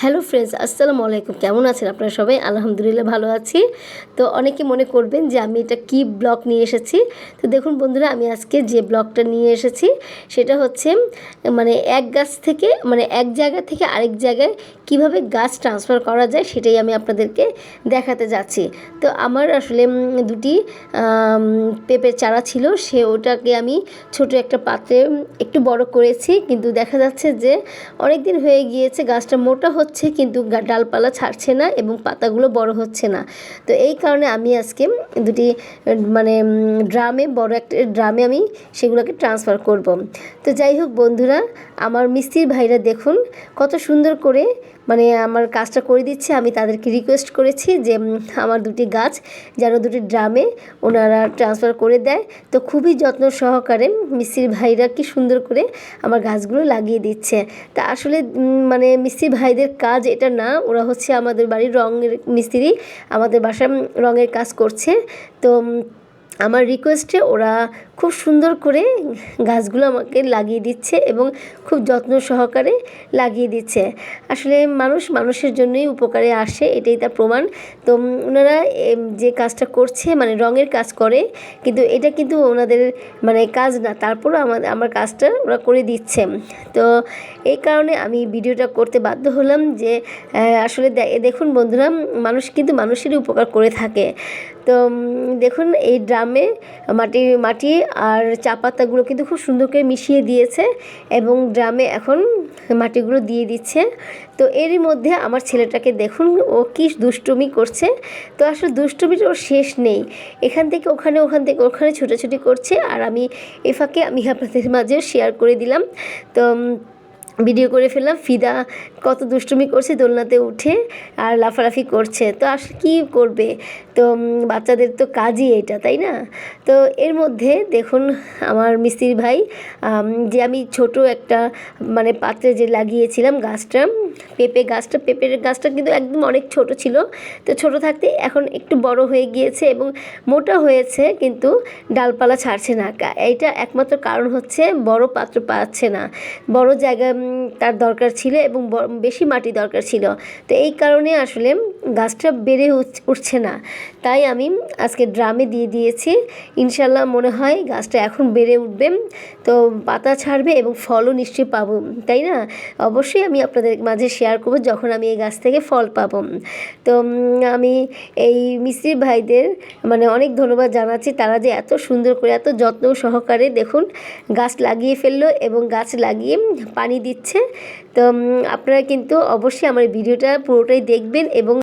Hello friends, আসসালামু আলাইকুম। কেমন আছেন আপনারা সবাই? আলহামদুলিল্লাহ ভালো আছি। তো অনেকে মনে করবেন যে আমি এটা কি ব্লগ নিয়ে এসেছি? তো দেখুন বন্ধুরা, আমি আজকে যে ব্লগটা নিয়ে এসেছি, সেটা হচ্ছে মানে এক গাছ থেকে মানে এক জায়গা থেকে আরেক জায়গায় কীভাবে গাছ ট্রান্সফার করা যায়, সেটাই আমি আপনাদেরকে দেখাতে যাচ্ছি। তো আমার আসলে দুটি পেঁপের চারা ছিল, সে ওটাকে আমি ছোট একটা পাত্রে একটু বড় করেছি। কিন্তু দেখা যাচ্ছে যে অনেক দিন হয়ে গিয়েছে, গাছটা মোটা হচ্ছে, কিন্তু ডালপালা ছাড়ছে না এবং পাতাগুলো বড় হচ্ছে না। তো এই কারণে আমি আজকে দুটি মানে ড্রামে, বড় একটা ড্রামে আমি সেগুলোকে ট্রান্সফার করব। তো যাই হোক বন্ধুরা, আমার মিস্ত্রির ভাইরা দেখুন, কত সুন্দর করে মানে আমার কাজটা করে দিচ্ছে, আমি তাদেরকে রিকোয়েস্ট করেছি যে আমার দুটি গাছ যেন দুটি ড্রামে ওনারা ট্রান্সফার করে দেয়। তো খুবই যত্ন সহকারে মিস্ত্রির ভাইরা কি সুন্দর করে আমার গাছগুলো লাগিয়ে দিচ্ছে। তা আসলে মানে মিস্ত্রি ভাইদের কাজ এটা না, ওরা হচ্ছে আমাদের বাড়ির রঙের, মিস্ত্রি আমাদের বাসায় রঙের কাজ করছে। তো আমার রিকোয়েস্টে ওরা খুব সুন্দর করে গাছগুলো আমাকে লাগিয়ে দিচ্ছে এবং খুব যত্ন সহকারে লাগিয়ে দিচ্ছে। আসলে মানুষ মানুষের জন্যই উপকারে আসে, এটাই তার প্রমাণ। তো ওনারা যে কাজটা করছে মানে রঙের কাজ করে, কিন্তু এটা কিন্তু ওনাদের মানে কাজ না, তারপরও আমার আমার কাজটা ওরা করে দিচ্ছে। তো এই কারণে আমি ভিডিওটা করতে বাধ্য হলাম যে আসলে দেখুন বন্ধুরা, মানুষ কিন্তু মানুষেরই উপকার করে থাকে। তো দেখুন, এই ড্রামে মাটি মাটি আর চা পাতাগুলো কিন্তু খুব সুন্দর করে মিশিয়ে দিয়েছে এবং ড্রামে এখন মাটিগুলো দিয়ে দিচ্ছে। তো, এরই মধ্যে আমার ছেলেটাকে দেখুন, ও কি দুষ্টুমি করছে। তো, আসলে দুষ্টুমির ওর শেষ নেই। এখান থেকে ওখানে, ওখান থেকে ওখানে ছোটাছুটি করছে আর আমি এ ফাঁকে আমি আপনাদের মাঝে শেয়ার করে দিলাম। তো ভিডিও করে ফেললাম, ফিদা কত দুষ্টুমি করছে দোলনাতে উঠে আর লাফালাফি করছে। তো আসলে কী করবে? তো বাচ্চাদের তো কাজই এটা, তাই না? তো এর মধ্যে দেখুন আমার মিস্ত্রির ভাই যে আমি ছোট একটা মানে পাত্রে যে লাগিয়েছিলাম গাছটা, পেঁপে গাছটা, পেঁপের গাছটা কিন্তু একদম অনেক ছোট ছিল। তো ছোট থাকতে এখন একটু বড় হয়ে গিয়েছে এবং মোটা হয়েছে, কিন্তু ডালপালা ছাড়ছে না। এইটা একমাত্র কারণ হচ্ছে বড় পাত্র পাচ্ছে না। বড় জায়গা তার দরকার ছিল এবং বেশি মাটি দরকার ছিল। তো এই কারণে আসলে গাছটা বেড়ে উঠ- উঠছে না। তাই আমি আজকে ড্রামে দিয়ে দিয়েছি। ইনশাল্লাহ মনে হয় গাছটা এখন বেড়ে উঠবে। তো পাতা ছাড়বে এবং ফলও নিশ্চয়ই পাবো, তাই না? অবশ্যই আমি আপনাদের মাঝে শেয়ার করব যখন আমি এই গাছ থেকে ফল পাবো। তো আমি এই মিস্ত্রি ভাইদের মানে অনেক ধন্যবাদ জানাচ্ছি। তারা যে এত সুন্দর করে, এত যত্ন সহকারে দেখুন গাছ লাগিয়ে ফেলল এবং গাছ লাগিয়ে পানি দিচ্ছে। তো আপনারা কিন্তু অবশ্যই আমার ভিডিওটা পুরোটাই দেখবেন এবং